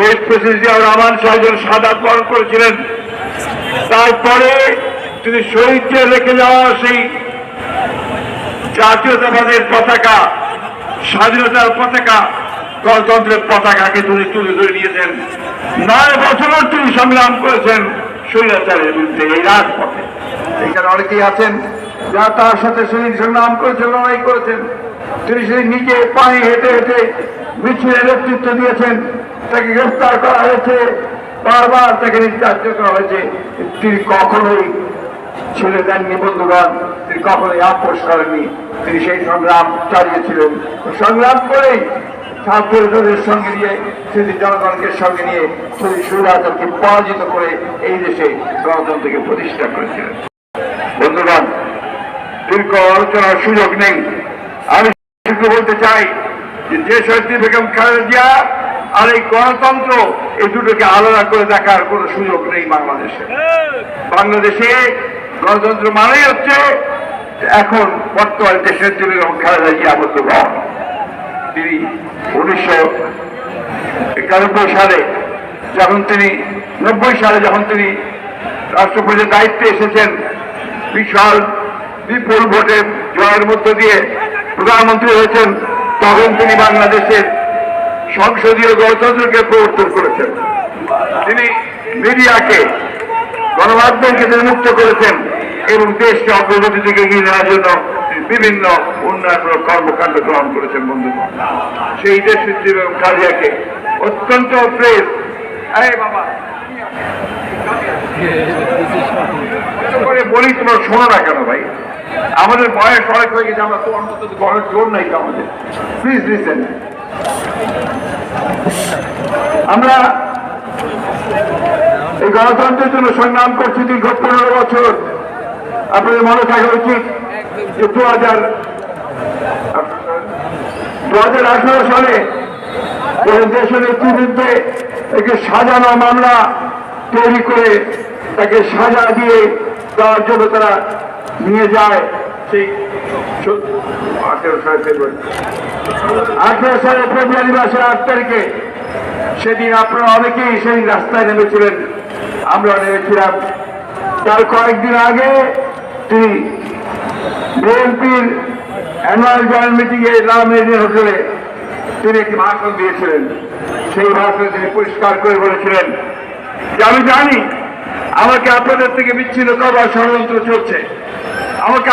শহীদ president Ziaur Rahman সাহেবের সাদা বরণ করেছিলেন। তারপরে তিনি শহীদকে রেখে যাওয়া সেই জাতীয়তাবাদের পতাকা, স্বাধীনতার পতাকা, গণতন্ত্রের পতাকাকে তিনি তুলে ধরে নিয়েছেন। নয় বছর তিনি সংগ্রাম করেছেন স্বৈরাচারের বিরুদ্ধে এই রাজপথে। এখানে অনেকেই আছেন যারা তার সাথে সেদিন সংগ্রাম করেছেন, লড়াই করেছেন। তিনি সেদিন নিজে পায়ে হেঁটে হেঁটে মিছিলের নেতৃত্ব দিয়েছেন। তাকে গ্রেফতার করা হয়েছে। বারবার তাকে নির্যাতিত করা হয়েছে। তিনি কখনোই ছেড়ে দেননি, বন্ধুগণ। তিনি কখনোই আপোষ করেননি। তিনি সেই সংগ্রাম চালিয়েছিলেন। সংগ্রাম করেই ছাত্রদের সঙ্গে নিয়ে সেদিন জনগণকে সঙ্গে নিয়ে সেই সুরাচারকে পরাজিত করে এই দেশে গণতন্ত্রকে প্রতিষ্ঠা করেছিলেন। বন্ধুগণ, দীর্ঘ আলোচনার সুযোগ নেই। আমি বলতে চাই যে যে শহীদ বেগম খালেদা আর এই গণতন্ত্র এই দুটোকে আলাদা করে দেখার কোনো সুযোগ নেই বাংলাদেশে। বাংলাদেশে গণতন্ত্র মানেই হচ্ছে এখন বর্তমান দেশের জন্য খালেদা জিয়া বন্ধুগণ তিনি উনিশশো একানব্বই সালে যখন তিনি, নব্বই সালে যখন তিনি রাষ্ট্রপতির দায়িত্বে এসেছেন, বিশাল বিপুল ভোটে জয়ের মধ্য দিয়ে প্রধানমন্ত্রী হয়েছেন, তখন তিনি বাংলাদেশের সংসদীয় গণতন্ত্রকে প্রবর্তন করেছেন। তিনি মিডিয়াকে, গণমাধ্যমকে তিনি মুক্ত করেছেন এবং দেশকে অগ্রগতি দিকে এগিয়ে নেওয়ার জন্য বিভিন্ন উন্নয়নমূলক কর্মকাণ্ড গ্রহণ করেছেন বন্ধুগণ সেই দেশ এবং কারিয়াকে অত্যন্ত প্রেস বাবা বলি, তোমরা শোনো না কেন ভাই? আমাদের বয়স অনেক হয়ে গেছে, আমরা তোমার অন্তত বয়স জোর নাই তো আমাদের। প্লিজ লিসেন আমরা এই গণতন্ত্রের জন্য সংগ্রাম করছি দীর্ঘ পনেরো বছর। আপনাদের মনে থাকা উচিত যে দু হাজার দু হাজার আঠারো সালে দেশের নেতৃত্বে একে সাজানো মামলা তৈরি করে তাকে সাজা দিয়ে দেওয়ার জন্য তারা নিয়ে যায়, সেই আঠেরো ফেব্রুয়ারি ফেব্রুয়ারি মাসের আট তারিখে সেদিন আপনারা অনেকেই সেদিন রাস্তায় নেমেছিলেন। আমরা নেমেছিলাম। তার কয়েকদিন আগে তিনি বিএনপির অ্যানুয়াল জয়েন্ট মিটিং এ রামেদিন হোটেলে তিনি একটি ভাষণ দিয়েছিলেন। সেই ভাষণে তিনি পরিষ্কার করে বলেছিলেন যে, আমি জানি আমাকে আপনাদের থেকে বিচ্ছিন্ন করবার ষড়যন্ত্র চলছে। আমাকে